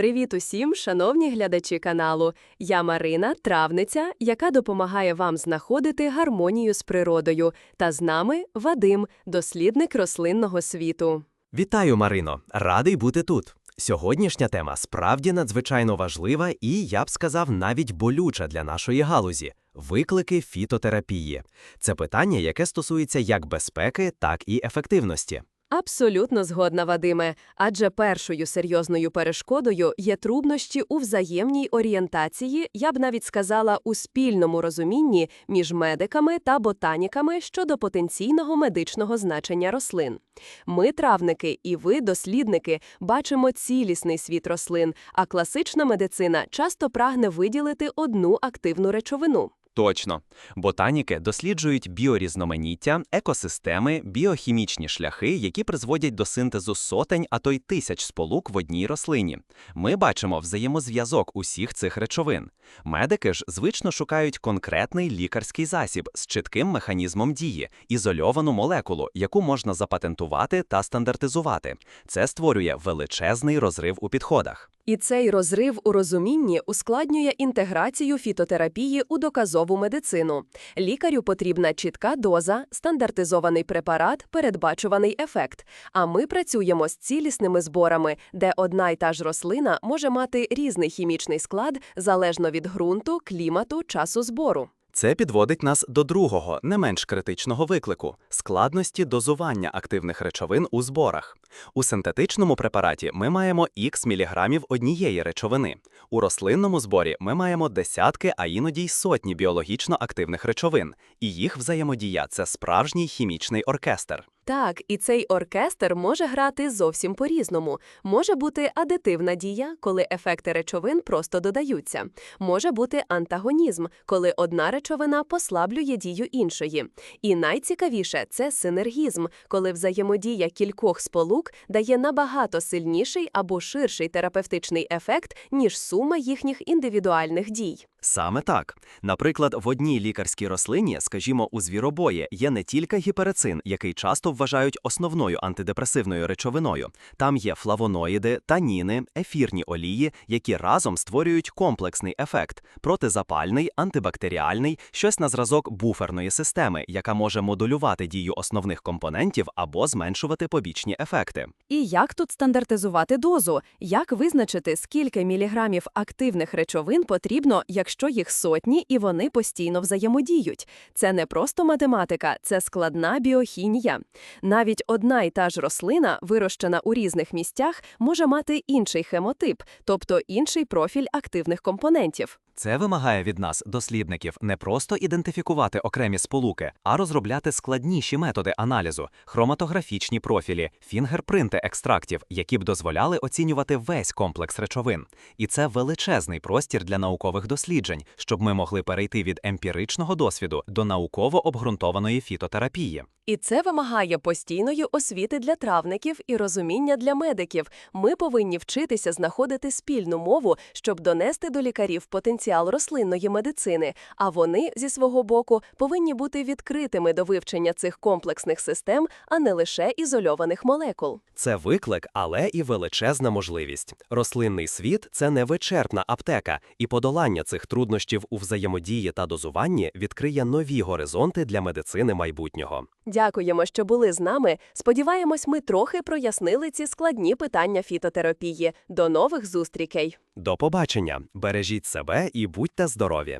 Привіт усім, шановні глядачі каналу. Я Марина, травниця, яка допомагає вам знаходити гармонію з природою. Та з нами Вадим, дослідник рослинного світу. Вітаю, Марино! Радий бути тут. Сьогоднішня тема справді надзвичайно важлива і, я б сказав, навіть болюча для нашої галузі виклики фітотерапії. Це питання, яке стосується як безпеки, так і ефективності. Абсолютно згодна, Вадиме, адже першою серйозною перешкодою є труднощі у взаємній орієнтації, я б навіть сказала, у спільному розумінні між медиками та ботаніками щодо потенційного медичного значення рослин. Ми, травники, і ви, дослідники, бачимо цілісний світ рослин, а класична медицина часто прагне виділити одну активну речовину. Точно. Ботаніки досліджують біорізноманіття, екосистеми, біохімічні шляхи, які призводять до синтезу сотень, а то й тисяч сполук в одній рослині. Ми бачимо взаємозв'язок усіх цих речовин. Медики ж звично шукають конкретний лікарський засіб з чітким механізмом дії, ізольовану молекулу, яку можна запатентувати та стандартизувати. Це створює величезний розрив у підходах. І цей розрив у розумінні ускладнює інтеграцію фітотерапії у доказову медицину. Лікарю потрібна чітка доза, стандартизований препарат, передбачуваний ефект. А ми працюємо з цілісними зборами, де одна й та ж рослина може мати різний хімічний склад залежно від ґрунту, клімату, часу збору. Це підводить нас до другого, не менш критичного виклику складності дозування активних речовин у зборах. У синтетичному препараті ми маємо х міліграмів однієї речовини. У рослинному зборі ми маємо десятки, а іноді й сотні біологічно активних речовин, і їх взаємодія це справжній хімічний оркестр. Так, і цей оркестр може грати зовсім по-різному. Може бути адитивна дія, коли ефекти речовин просто додаються. Може бути антагонізм, коли одна речовина послаблює дію іншої. І найцікавіше це синергізм, коли взаємодія кількох сполук дає набагато сильніший або ширший терапевтичний ефект, ніж сума їхніх індивідуальних дій. Саме так. Наприклад, в одній лікарській рослині, скажімо, у звіробої, є не тільки гіперицин, який часто вважають основною антидепресивною речовиною. Там є флавоноїди, таніни, ефірні олії, які разом створюють комплексний ефект протизапальний, антибактеріальний, щось на зразок буферної системи, яка може модулювати дію основних компонентів або зменшувати побічні ефекти. І як тут стандартизувати дозу? Як визначити, скільки міліграмів активних речовин потрібно, якщо їх сотні і вони постійно взаємодіють? Це не просто математика, це складна біохімія. Навіть одна і та ж рослина, вирощена у різних місцях, може мати інший хемотип, тобто інший профіль активних компонентів. Це вимагає від нас, дослідників, не просто ідентифікувати окремі сполуки, а розробляти складніші методи аналізу, хроматографічні профілі, фінгерпринти екстрактів, які б дозволяли оцінювати весь комплекс речовин. І це величезний простір для наукових досліджень, щоб ми могли перейти від емпіричного досвіду до науково обґрунтованої фітотерапії. І це вимагає постійної освіти для травників і розуміння для медиків. Ми повинні вчитися знаходити спільну мову, щоб донести до лікарів потенціал рослинної медицини. А вони зі свого боку повинні бути відкритими до вивчення цих комплексних систем, а не лише ізольованих молекул. Це виклик, але і величезна можливість. Рослинний світ це невичерпна аптека, і подолання цих труднощів у взаємодії та дозуванні відкриє нові горизонти для медицини майбутнього. Дякуємо, що були з нами. Сподіваємось, ми трохи прояснили ці складні питання фітотерапії. До нових зустрічей! До побачення! Бережіть себе і будьте здорові!